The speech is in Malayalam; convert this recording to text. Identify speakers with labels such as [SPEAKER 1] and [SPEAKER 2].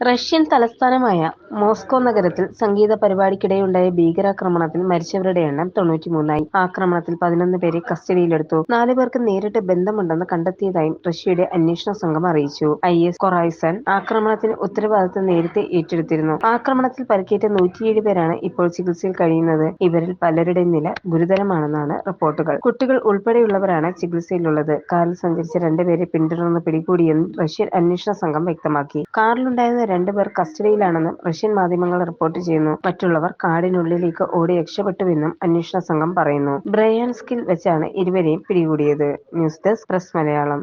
[SPEAKER 1] റഷ്യൻ തലസ്ഥാനമായ മോസ്കോ നഗരത്തിൽ സംഗീത പരിപാടിക്കിടെയുണ്ടായ ഭീകരാക്രമണത്തിൽ മരിച്ചവരുടെ എണ്ണം തൊണ്ണൂറ്റിമൂന്നായി. ആക്രമണത്തിൽ പതിനൊന്ന് പേരെ കസ്റ്റഡിയിലെടുത്തു. നാലു പേർക്ക് നേരിട്ട് ബന്ധമുണ്ടെന്ന് കണ്ടെത്തിയതായും റഷ്യയുടെ അന്വേഷണ സംഘം അറിയിച്ചു. ഐ എസ് കൊറൈസൺ ആക്രമണത്തിന് ഉത്തരവാദിത്തം നേരത്തെ ഏറ്റെടുത്തിരുന്നു. ആക്രമണത്തിൽ പരിക്കേറ്റ നൂറ്റിയേഴ് പേരാണ് ഇപ്പോൾ ചികിത്സയിൽ കഴിയുന്നത്. ഇവരിൽ പലരുടെ നില ഗുരുതരമാണെന്നാണ് റിപ്പോർട്ടുകൾ. കുട്ടികൾ ഉൾപ്പെടെയുള്ളവരാണ് ചികിത്സയിലുള്ളത്. കാറിൽ സഞ്ചരിച്ച രണ്ടുപേരെ പിന്തുടർന്ന് പിടികൂടിയെന്നും റഷ്യൻ അന്വേഷണ സംഘം വ്യക്തമാക്കി. കാറിലുണ്ടായിരുന്ന രണ്ടുപേർ കസ്റ്റഡിയിലാണെന്നും റഷ്യൻ മാധ്യമങ്ങൾ റിപ്പോർട്ട് ചെയ്യുന്നു. മറ്റുള്ളവർ കാടിനുള്ളിലേക്ക് ഓടി രക്ഷപ്പെട്ടുവെന്നും അന്വേഷണ സംഘം പറയുന്നു. ബ്രയാൻസ്കിൽ വെച്ചാണ് ഇരുവരെയും പിടികൂടിയത്. News desk press Malayalam.